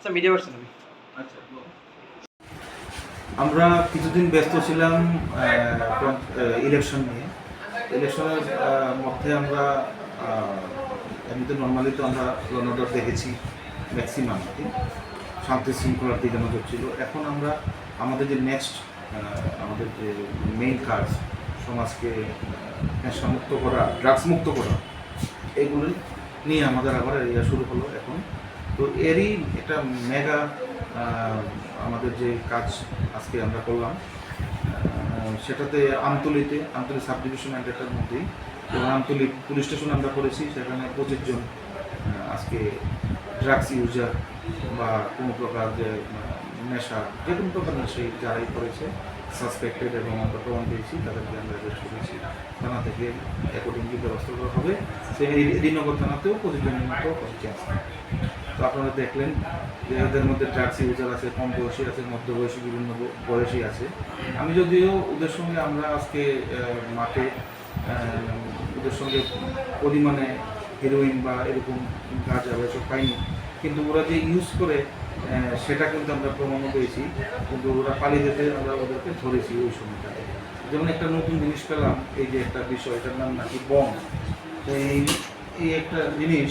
Sir media person আমি আমরা কিছুদিন ব্যস্ত ছিলাম ইলেকশন নিয়ে। ইলেকশনের মধ্যে আমরা এমনিতে নর্মালি তো আমরা রণদর দেখেছি ম্যাক্সিমাম শান্তি শৃঙ্খলার দিকে নজর ছিল। এখন আমরা আমাদের যে নেক্সট আমাদের যে মেইন কাজ, সমাজকে নেশামুক্ত করা ড্রাগস মুক্ত করা এইগুলি নিয়ে আমাদের আবার এরিয়া শুরু হলো এখন। তো এরই একটা মেগা আমাদের যে কাজ আজকে আমরা করলাম সেটাতে আমতলিতে, আমতলি সাব ডিভিশন অ্যান্ডেটার মধ্যেই, এবং আমতলি পুলিশ স্টেশন আমরা করেছি, সেখানে পঁচিশ জন আজকে ড্রাগস ইউজার বা কোনো প্রকার যে নেশা, যে কোনো প্রকার নেশাই যারাই করেছে সাসপেক্টেড এবং আমরা প্রমাণ পেয়েছি, তাদেরকে আমরা অ্যারেস্ট করেছি। থানা থেকে অ্যাকর্ডিংলি ব্যবস্থা করা হবে। সেই রিনগর থানাতেও পঁচিশ জনের মতো তো আপনারা দেখলেন যে এদের মধ্যে ড্রাগস ইউজার আছে, কম বয়সী আছে, মধ্যবয়সী বিভিন্ন বয়সী আছে। আমি যদিও ওদের সঙ্গে আমরা আজকে মাঠে ওদের সঙ্গে পরিমাণে হিরোইন বা এরকম গাঁজা বা এসব পাইনি। কিন্তু ওরা যে ইউজ করে সেটা কিন্তু আমরা প্রমাণও পেয়েছি। কিন্তু ওরা পালিয়ে যেতে আমরা ওদেরকে ধরেছি ওই সময়টাতে যেমন একটা নতুন জিনিস পেলাম, এই যে একটা বিষয়, এটার নাম নাকি বম এই এই একটা জিনিস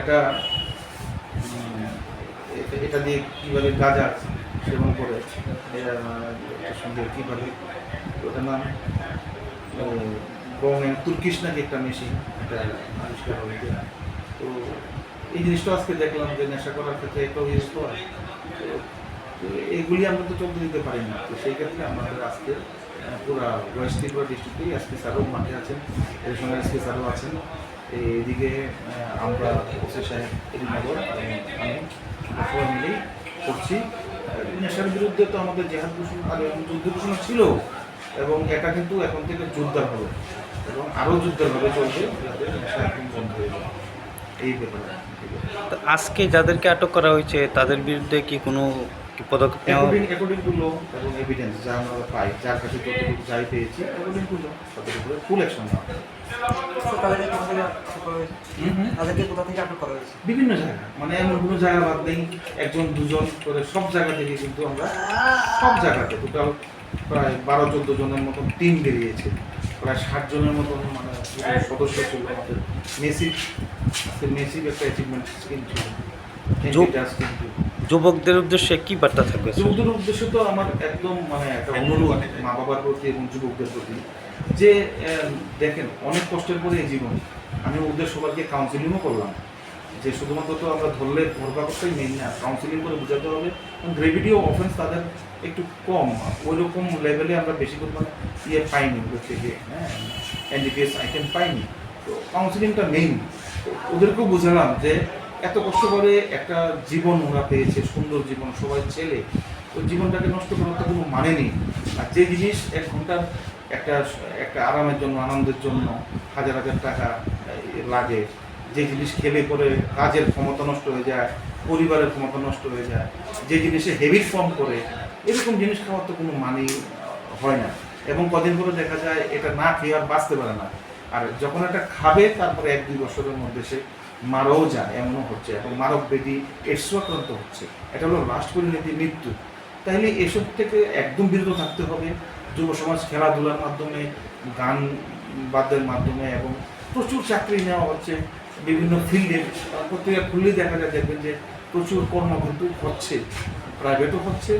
এটা এটা- দিয়ে কীভাবে গাঁজা সেবন করে সঙ্গে কীভাবে ওটার নাম বঙ্গের তুর্কিশ নাকি একটা মেশিন এটা আবিষ্কার হয়েছে তো এই জিনিসটা আজকে দেখলাম যে নেশা করার ক্ষেত্রে এটাও ইউজ তো এইগুলি আমরা তো চলতে দিতে পারি না। তো সেই ক্ষেত্রে আমাদের আজকে পুরা ওয়েস্ট ত্রিপুরা ডিস্ট্রিক্টেই এসপি স্যারও মাঠে আছেন, এর সঙ্গে এসপি স্যারও আছেন। এইদিকে আহ, আমরা ওসি সাহেব এদিনগর এবং আমি সবাই মিলেই করছি। নেশার বিরুদ্ধে তো আমাদের জেহাদ ঘোষণা আর যুদ্ধ ঘোষণা ছিল এবং এটা কিন্তু এখন থেকে যুদ্ধ হবে এবং আরও যুদ্ধ হবে চলবে যাতে নেশা এখন বন্ধ হয়ে যাবে এই ব্যাপারে। আজকে যাদেরকে আটক করা হয়েছে তাদের বিরুদ্ধে কি কোনো কি পদক্ষেপ নেওয়া হবে? অ্যাকর্ডিং অ্যাকর্ডিং টু ল এবং এভিডেন্স যা আমরা পাই যার কাছে যতটুকু যাই পেয়েছি according to law full action নেওয়া বিভিন্ন জায়গা। মানে এমন কোনো জায়গা বাদ নেই একজন দুজন করে সব জায়গা থেকে কিন্তু আমরা সব জায়গাতে টোটাল প্রায় বারো চোদ্দ জনের মতন টিম বেরিয়েছে। প্রায় ষাট জনের মতন মানে সদস্য ছিল আমাদের। মেসিভ মেসিভ একটা অ্যাচিভমেন্ট স্কিম ছিল। যুবকদের উদ্দেশ্যে কি বার্তা থাকবে? যুবকদের উদ্দেশ্য তো আমার একদম মানে একটা অনুরোধ মা বাবার প্রতি এবং যুবকদের প্রতি যে দেখেন অনেক কষ্টের পরে এই জীবন। আমি ওদের সবাইকে কাউন্সিলিংও করলাম। যে শুধুমাত্র তো আমরা ধরলে ধরবা করতেই মেন না কাউন্সিলিং করে বোঝাতে হবে এবং গ্রেভিটি অফ অফেন্স তাদের একটু কম। ওই রকম লেভেলে আমরা বেশি পরিমাণে ইয়ে পাইনি ওদের থেকে হ্যাঁ এনডিপিএস আইটেম পাইনি। তো কাউন্সিলিংটা মেইন ওদেরকেও বোঝালাম যে এত কষ্ট করে একটা জীবন ওরা পেয়েছে, সুন্দর জীবন, সবাই ছেলে ওই জীবনটাকে নষ্ট করার তো কোনো মানে নেই। আর যে জিনিস এক ঘণ্টার একটা একটা আরামের জন্য, আনন্দের জন্য হাজার হাজার টাকা লাগে, যে জিনিস খেলে পরে কাজের ক্ষমতা নষ্ট হয়ে যায়, পরিবারের ক্ষমতা নষ্ট হয়ে যায়, যে জিনিসে হেভিট ফর্ম করে, এরকম জিনিস খাওয়ার তো কোনো মানেই হয় না। এবং কদিন পরে দেখা যায়, এটা না খেয়ে আর বাঁচতে পারে না। আর যখন এটা খাবে, তারপরে এক দুই বছরের মধ্যে সে মারাও যায় এমনও হচ্ছে, এবং মারক বেদি এডসও আক্রান্ত হচ্ছে। এটা হলো লাস্ট পরিণতি মৃত্যু। তাইলে এসব থেকে একদম বিরত থাকতে হবে। যুব সমাজ খেলাধুলার মাধ্যমে, গান বাদ্যের মাধ্যমে, এবং প্রচুর চাকরি নেওয়া হচ্ছে। বিভিন্ন ফিল্ডে পত্রিকা খুললেই দেখা যায়, দেখবেন যে প্রচুর কর্ম কিন্তু হচ্ছে। প্রাইভেটও হচ্ছে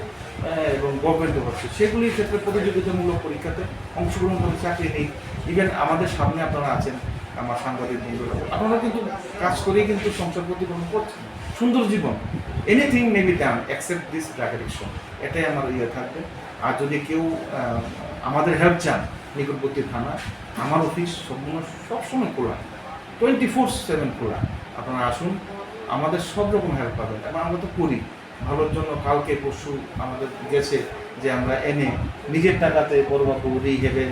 এবং গভর্নমেন্টও হচ্ছে। সেগুলির ক্ষেত্রে প্রতিযোগিতামূলক পরীক্ষাতে অংশগ্রহণ করে চাকরি নেই। ইভেন আমাদের সামনে আপনারা আছেন আমার সাংবাদিক বন্ধুরা, আপনারা কিন্তু কাজ করেই কিন্তু সংসার প্রতিগ্রহণ করছেন। সুন্দর জীবন। Anything may be done accept this drug addiction এটাই আমার ইয়ে থাকবে। আর যদি কেউ আমাদের হেল্প চান, নিকটবর্তী থানা, আমার অফিস সম্পূর্ণ সবসময় খোলা। টোয়েন্টি ফোর সেভেন খোলা। আপনারা আসুন, আমাদের সব রকম হেল্প পাবেন। এবং আমরা তো করি। ভালোর জন্য কালকে পরশু আমাদের গেছে যে আমরা এনে নিজের টাকাতে বড়বাবু রিহেবে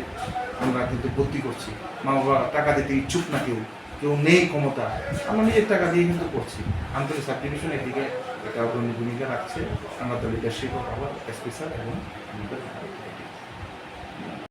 আমরা কিন্তু ভর্তি করছি। মা বাবা টাকা দিতে ইচ্ছুক না কেউ কেউ নেই ক্ষমতা, আমরা নিজের টাকা দিয়ে কিন্তু করছি। আন্তরিক সাবডিভিশন এদিকে একটা অগ্রণী ভূমিকা রাখছে। আমরা তো লিডারশিপ আওয়ার স্পেশাল এবং আমাদের